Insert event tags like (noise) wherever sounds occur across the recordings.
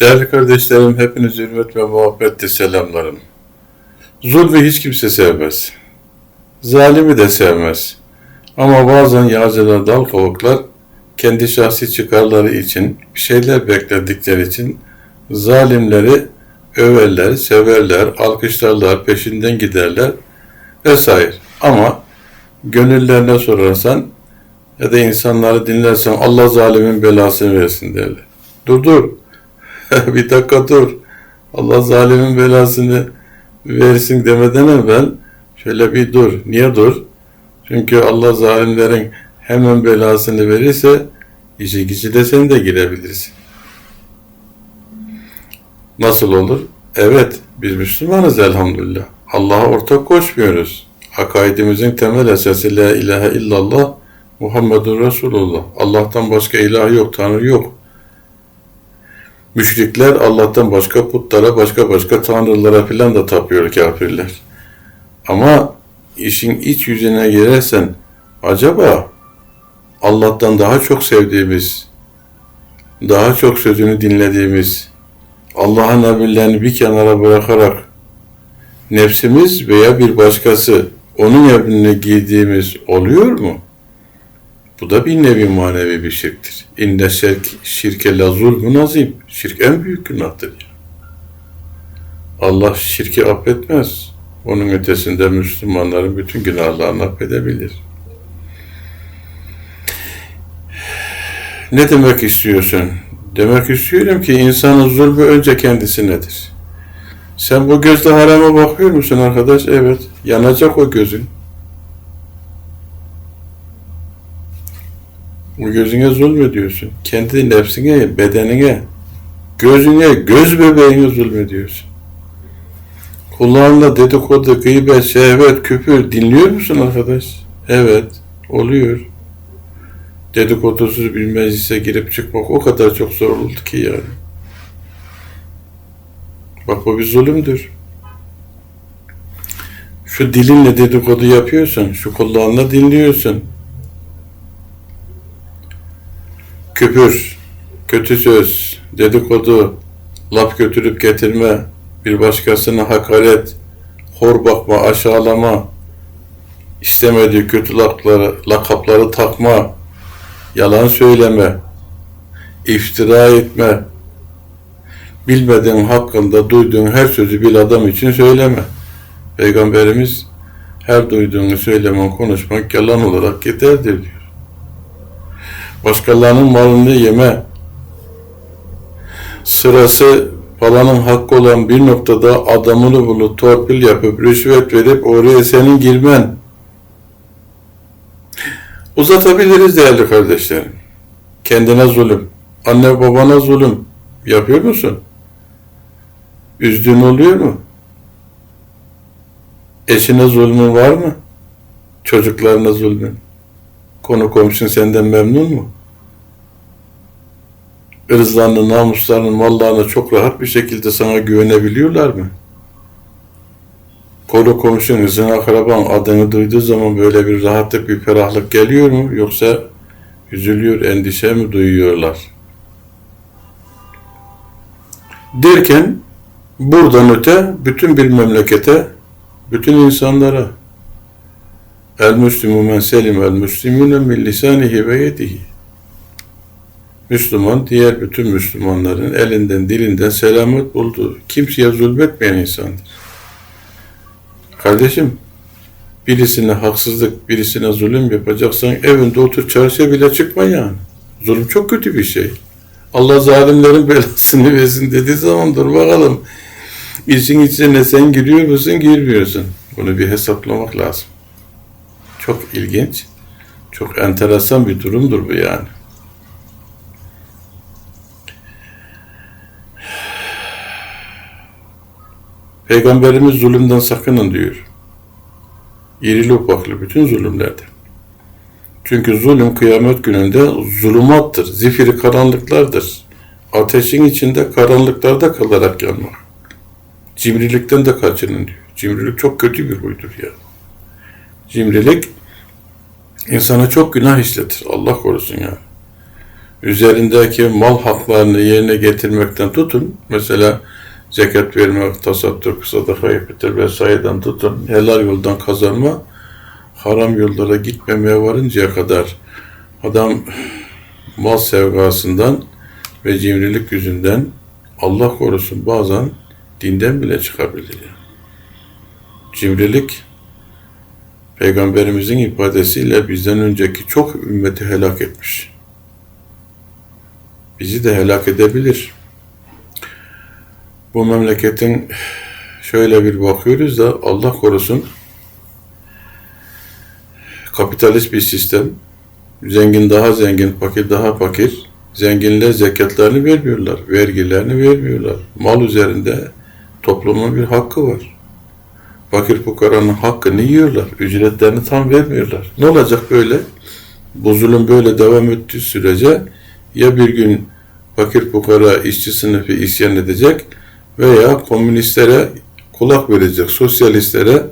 Değerli kardeşlerim, hepiniz hürmet ve muhabbetle selamlarım. Zulmü hiç kimse sevmez. Zalimi de sevmez. Ama bazen yağcılar, dal kavuklar kendi şahsi çıkarları için, bir şeyler bekledikleri için zalimleri överler, severler, alkışlarlar, peşinden giderler vesaire. Ama gönüllerine sorarsan ya da insanları dinlersen Allah zalimin belasını versin derler. Dur dur. (laughs) bir dakika dur. Allah zalimin belasını versin demeden evvel şöyle bir dur. Niye dur? Çünkü Allah zalimlerin hemen belasını verirse işi gücü de sen de girebilirsin. Nasıl olur? Evet, biz Müslümanız elhamdülillah. Allah'a ortak koşmuyoruz. Akaidimizin temel esası La ilahe illallah Muhammedur Resulullah. Allah'tan başka ilah yok, Tanrı yok. Müşrikler Allah'tan başka putlara, başka başka tanrılara filan da tapıyor kafirler. Ama işin iç yüzüne girersen acaba Allah'tan daha çok sevdiğimiz, daha çok sözünü dinlediğimiz, Allah'ın emirlerini bir kenara bırakarak nefsimiz veya bir başkası onun emrine giydiğimiz oluyor mu? Bu da bir nevi manevi bir şirktir. İnne şirk, şirke la zulmün azim. Şirk en büyük günahtır. ya. Allah şirki affetmez. Onun ötesinde Müslümanların bütün günahlarını affedebilir. Ne demek istiyorsun? Demek istiyorum ki insanın zulmü önce kendisindedir. Sen bu gözle harama bakıyor musun arkadaş? Evet. Yanacak o gözün. Gözüne zulmediyorsun. Kendi nefsine, bedenine, gözüne, göz bebeğine zulmediyorsun. Kulağınla dedikodu, gıybet, şehvet, küfür dinliyor musun arkadaş? Evet, oluyor. Dedikodusuz bir meclise girip çıkmak o kadar çok zor oldu ki yani. Bak bu bir zulümdür. Şu dilinle dedikodu yapıyorsun, şu kulağınla dinliyorsun. Küfür, kötü söz, dedikodu, laf götürüp getirme, bir başkasına hakaret, hor bakma, aşağılama, istemediği kötü lakları, lakapları takma, yalan söyleme, iftira etme, bilmediğin hakkında duyduğun her sözü bir adam için söyleme. Peygamberimiz her duyduğunu söylemen, konuşmak yalan olarak yeterdir diyor. Başkalarının malını yeme, sırası falanın hakkı olan bir noktada adamını bulup torpil yapıp rüşvet verip oraya senin girmen. Uzatabiliriz değerli kardeşlerim. Kendine zulüm, anne babana zulüm yapıyor musun? Üzdüğün oluyor mu? Eşine zulmün var mı? Çocuklarına zulmün? Konu komşun senden memnun mu? ırzlarını, namuslarını, mallarını çok rahat bir şekilde sana güvenebiliyorlar mı? Konu komşun, ırzın akraban adını duyduğu zaman böyle bir rahatlık, bir ferahlık geliyor mu? Yoksa üzülüyor, endişe mi duyuyorlar? Derken buradan öte bütün bir memlekete, bütün insanlara el müslimu men selim el müslimune min lisanihi ve yedihi Müslüman diğer bütün Müslümanların elinden dilinden selamet bulduğu, kimseye zulmetmeyen insandır. Kardeşim, birisine haksızlık, birisine zulüm yapacaksan evinde otur çarşıya bile çıkma yani. Zulüm çok kötü bir şey. Allah zalimlerin belasını (laughs) versin dediği zaman dur bakalım. İşin içine sen giriyor musun, girmiyorsun. Bunu bir hesaplamak lazım. Çok ilginç, çok enteresan bir durumdur bu yani. Peygamberimiz zulümden sakının diyor. İrili ufaklı bütün zulümlerde. Çünkü zulüm kıyamet gününde zulümattır, zifiri karanlıklardır. Ateşin içinde karanlıklarda kalarak yanmak. Cimrilikten de kaçının diyor. Cimrilik çok kötü bir huydur ya. Cimrilik insana çok günah işletir. Allah korusun ya. üzerindeki mal haklarını yerine getirmekten tutun, mesela zekat vermek, tasadduk, sadaka yapıtır vesaireden tutun, helal yoldan kazanma, haram yollara gitmemeye varıncaya kadar adam mal sevgasından ve cimrilik yüzünden Allah korusun bazen dinden bile çıkabilir. Cimrilik Peygamberimizin ifadesiyle bizden önceki çok ümmeti helak etmiş. Bizi de helak edebilir. Bu memleketin şöyle bir bakıyoruz da Allah korusun kapitalist bir sistem. Zengin daha zengin, fakir daha fakir. Zenginler zekatlarını vermiyorlar, vergilerini vermiyorlar. Mal üzerinde toplumun bir hakkı var. Fakir fukaranın hakkını yiyorlar, ücretlerini tam vermiyorlar. Ne olacak böyle? Bu zulüm böyle devam ettiği sürece ya bir gün fakir fukara işçi sınıfı isyan edecek veya komünistlere kulak verecek, sosyalistlere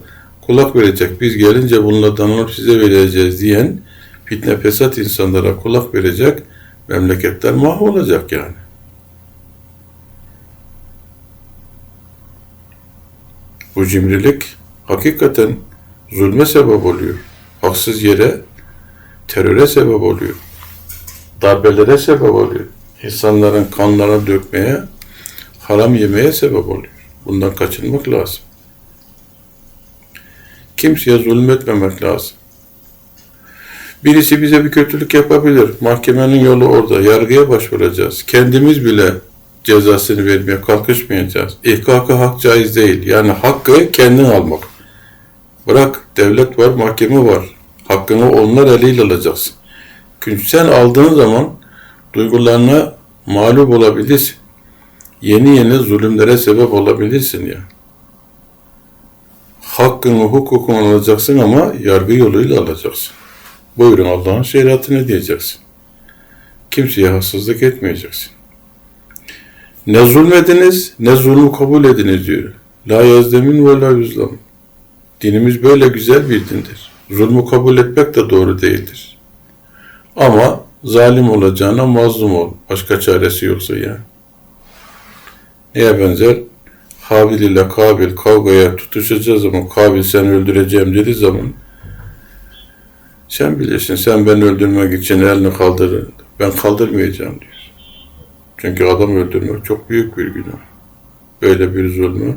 kulak verecek. Biz gelince bunlardan alıp size vereceğiz diyen fitne fesat insanlara kulak verecek memleketler mahvolacak yani. Bu cimrilik hakikaten zulme sebep oluyor. Haksız yere teröre sebep oluyor. Darbelere sebep oluyor. İnsanların kanlarını dökmeye, haram yemeye sebep oluyor. Bundan kaçınmak lazım. Kimseye zulmetmemek lazım. Birisi bize bir kötülük yapabilir. Mahkemenin yolu orada. Yargıya başvuracağız. Kendimiz bile cezasını vermeye kalkışmayacağız. İhkakı hak caiz değil. Yani hakkı kendin almak. Bırak devlet var, mahkeme var. Hakkını onlar eliyle alacaksın. Çünkü sen aldığın zaman duygularına mağlup olabilirsin. Yeni yeni zulümlere sebep olabilirsin ya. Hakkını, hukukunu alacaksın ama yargı yoluyla alacaksın. Buyurun Allah'ın şeriatını diyeceksin. Kimseye haksızlık etmeyeceksin. Ne zulmediniz, ne zulmü kabul ediniz diyor. La yazdemin ve la yüzlam. Dinimiz böyle güzel bir dindir. Zulmü kabul etmek de doğru değildir. Ama zalim olacağına mazlum ol. Başka çaresi yoksa yani. Neye benzer? Habil ile Kabil kavgaya tutuşacağı zaman Kabil seni öldüreceğim dediği zaman sen bilirsin sen beni öldürmek için elini kaldır. Ben kaldırmayacağım diyor. Çünkü adam öldürmek çok büyük bir günah. Böyle bir zulmü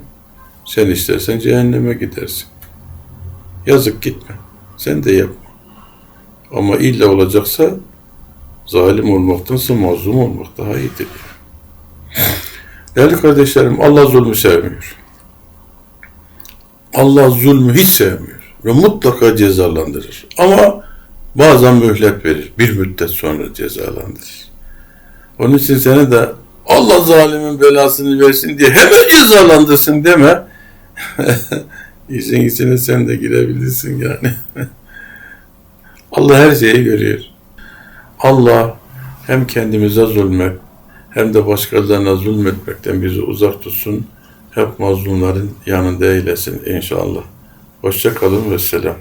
sen istersen cehenneme gidersin. Yazık gitme. Sen de yapma. Ama illa olacaksa zalim olmaktansa mazlum olmak daha iyidir. Değerli kardeşlerim Allah zulmü sevmiyor. Allah zulmü hiç sevmiyor. Ve mutlaka cezalandırır. Ama bazen mühlet verir. Bir müddet sonra cezalandırır. Onun için seni de Allah zalimin belasını versin diye hemen cezalandırsın deme. (laughs) İşin içine sen de girebilirsin yani. (laughs) Allah her şeyi görüyor. Allah hem kendimize zulmet hem de başkalarına zulmetmekten bizi uzak tutsun. Hep mazlumların yanında eylesin inşallah. Hoşça kalın ve selam.